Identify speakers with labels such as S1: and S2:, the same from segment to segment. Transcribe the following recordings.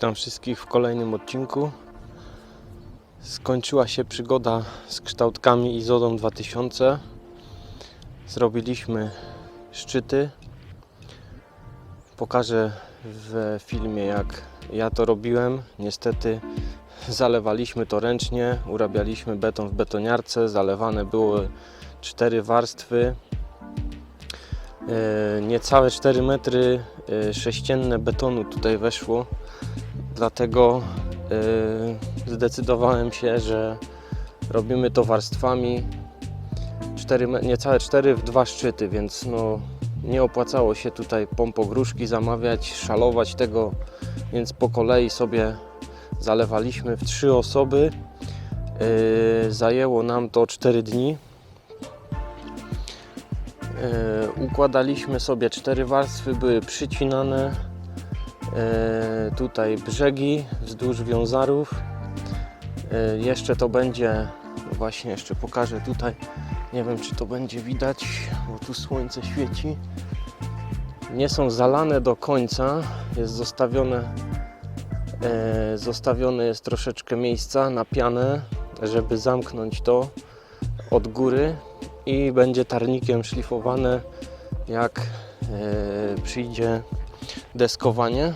S1: Witam wszystkich w kolejnym odcinku. Skończyła się przygoda z kształtkami Izodą 2000. Zrobiliśmy szczyty. Pokażę w filmie jak ja to robiłem. Niestety zalewaliśmy to ręcznie, urabialiśmy beton w betoniarce, zalewane były cztery warstwy. E, Niecałe 4 metry e, sześcienne betonu tutaj weszło, dlatego e, zdecydowałem się, że robimy to warstwami 4, me- niecałe 4 w dwa szczyty, więc no, nie opłacało się tutaj pompogróżki zamawiać, szalować tego, więc po kolei sobie zalewaliśmy w trzy osoby. E, Zajęło nam to 4 dni. E, układaliśmy sobie cztery warstwy, były przycinane. E, tutaj brzegi wzdłuż wiązarów. E, jeszcze to będzie, właśnie jeszcze pokażę tutaj, nie wiem czy to będzie widać, bo tu słońce świeci. Nie są zalane do końca, jest zostawione, e, zostawione jest troszeczkę miejsca na pianę, żeby zamknąć to od góry i będzie tarnikiem szlifowane jak przyjdzie deskowanie.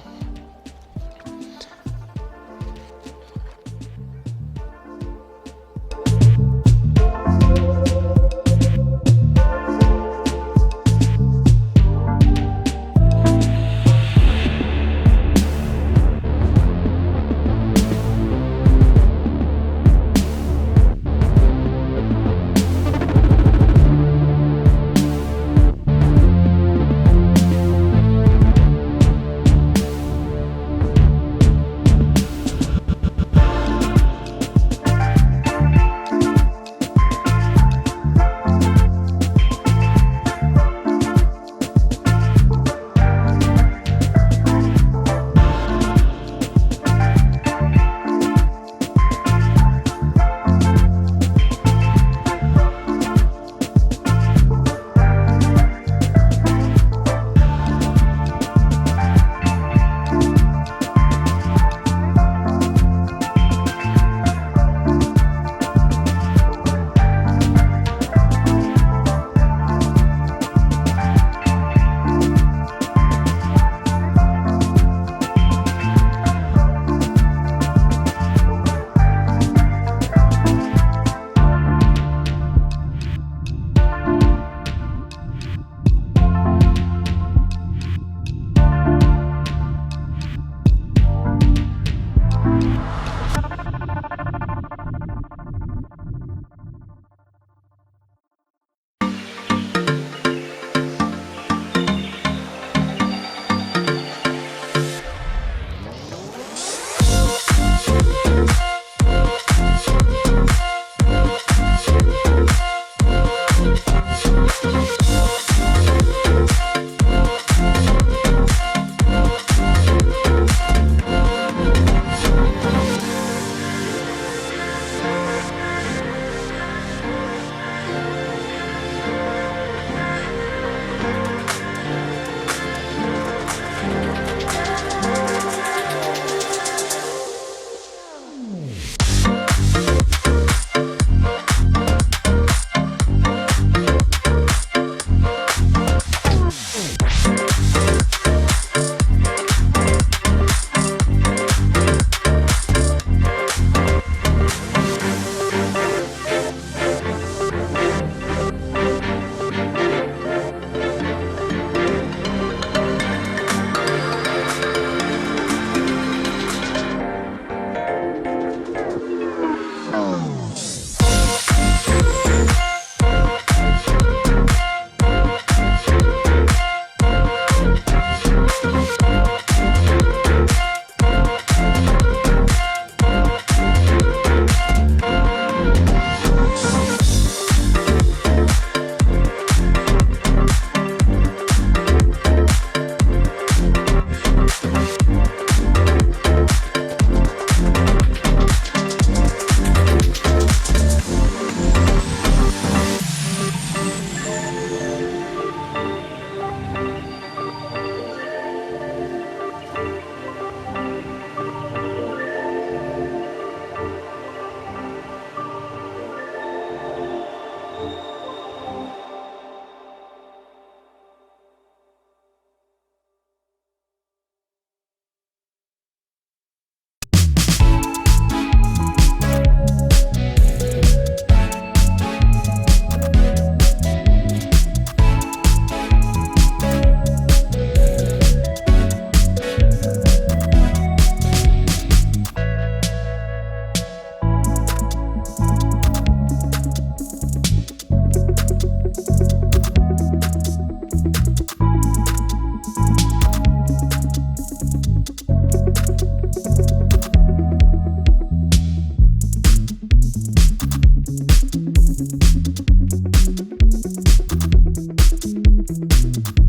S1: thank you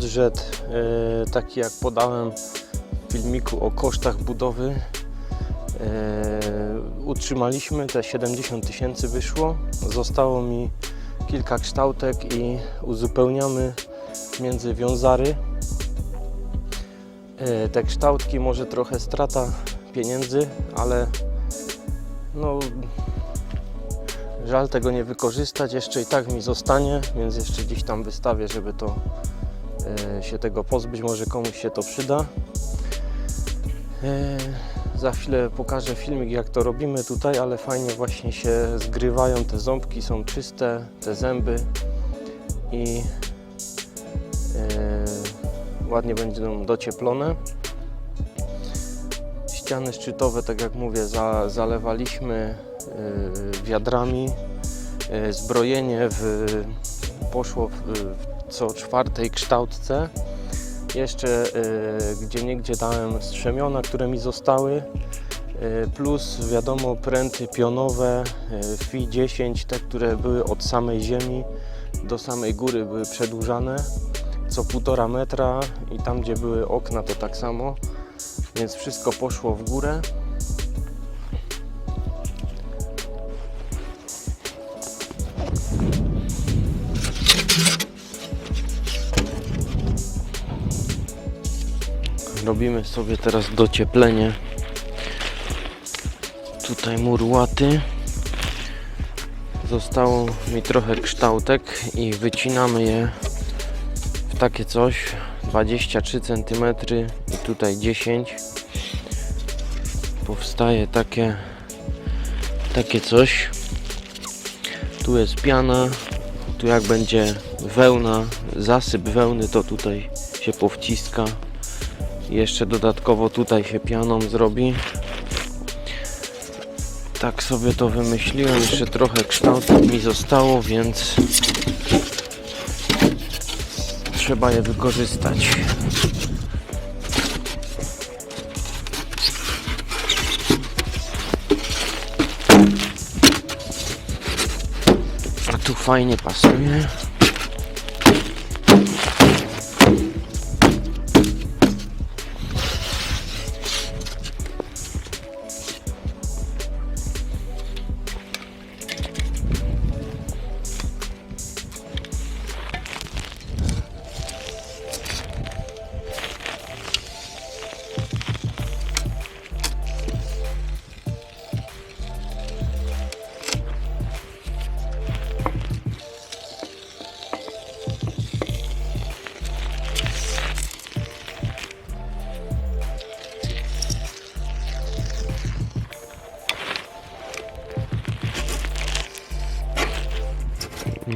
S1: budżet e, taki jak podałem w filmiku o kosztach budowy e, utrzymaliśmy, te 70 tysięcy wyszło. Zostało mi kilka kształtek i uzupełniamy między wiązary. E, Te kształtki może trochę strata pieniędzy, ale no żal tego nie wykorzystać. Jeszcze i tak mi zostanie, więc jeszcze gdzieś tam wystawię, żeby to się tego pozbyć. Może komuś się to przyda. E, Za chwilę pokażę filmik jak to robimy tutaj, ale fajnie właśnie się zgrywają te ząbki, są czyste te zęby i e, ładnie będą docieplone. Ściany szczytowe, tak jak mówię, za, zalewaliśmy e, wiadrami. E, Zbrojenie w, poszło w, w co czwartej kształtce. Jeszcze y, gdzie niegdzie dałem strzemiona, które mi zostały. y, Plus wiadomo pręty pionowe y, FI 10, te które były od samej ziemi do samej góry były przedłużane co półtora metra i tam gdzie były okna to tak samo. Więc wszystko poszło w górę. Robimy sobie teraz docieplenie. Tutaj mur łaty. Zostało mi trochę kształtek i wycinamy je w takie coś. 23 cm i tutaj 10 powstaje takie takie coś. Tu jest piana. Tu jak będzie wełna zasyp wełny to tutaj się powciska jeszcze dodatkowo tutaj się pianą zrobi. Tak sobie to wymyśliłem. Jeszcze trochę kształtów mi zostało, więc trzeba je wykorzystać. A tu fajnie pasuje.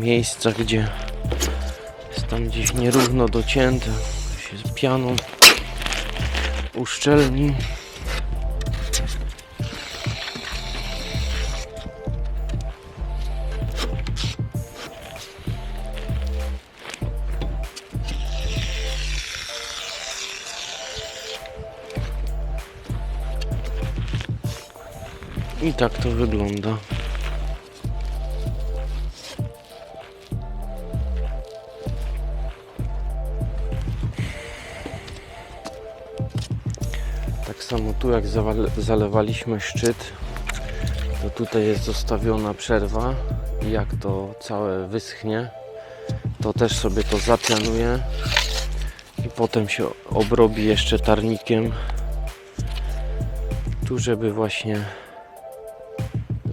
S1: Miejsca, gdzie jest tam gdzieś nierówno docięte, się z pianą uszczelni. I tak to wygląda. Samo tu jak zalewaliśmy szczyt, to tutaj jest zostawiona przerwa i jak to całe wyschnie, to też sobie to zapianuję i potem się obrobi jeszcze tarnikiem tu, żeby właśnie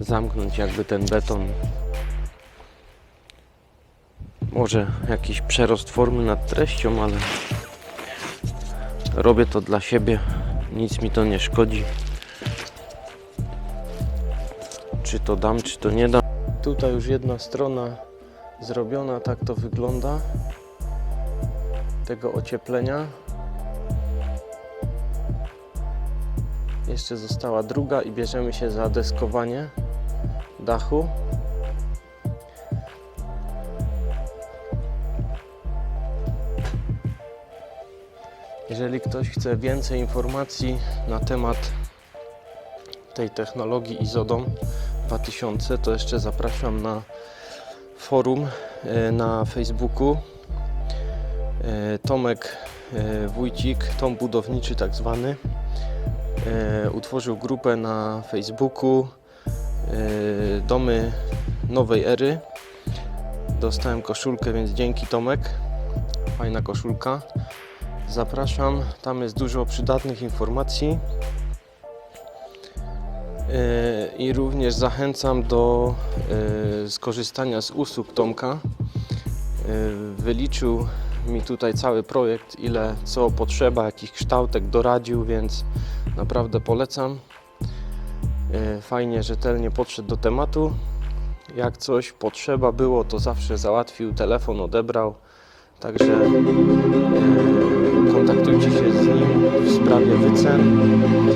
S1: zamknąć jakby ten beton. Może jakiś przerost formy nad treścią, ale robię to dla siebie. Nic mi to nie szkodzi. Czy to dam, czy to nie dam. Tutaj już jedna strona zrobiona, tak to wygląda. Tego ocieplenia. Jeszcze została druga i bierzemy się za deskowanie dachu. Jeżeli ktoś chce więcej informacji na temat tej technologii Izodom 2000, to jeszcze zapraszam na forum e, na Facebooku. E, Tomek e, Wójcik, Tom Budowniczy tak zwany, utworzył grupę na Facebooku Domy Nowej Ery. Dostałem koszulkę, więc dzięki Tomek. Fajna koszulka. Zapraszam, tam jest dużo przydatnych informacji. E, I również zachęcam do e, skorzystania z usług Tomka. E, Wyliczył mi tutaj cały projekt, ile co potrzeba, jakich kształtek doradził, więc naprawdę polecam. Fajnie, rzetelnie podszedł do tematu. Jak coś potrzeba było, to zawsze załatwił, telefon odebrał. Także się z nim w sprawie wycen.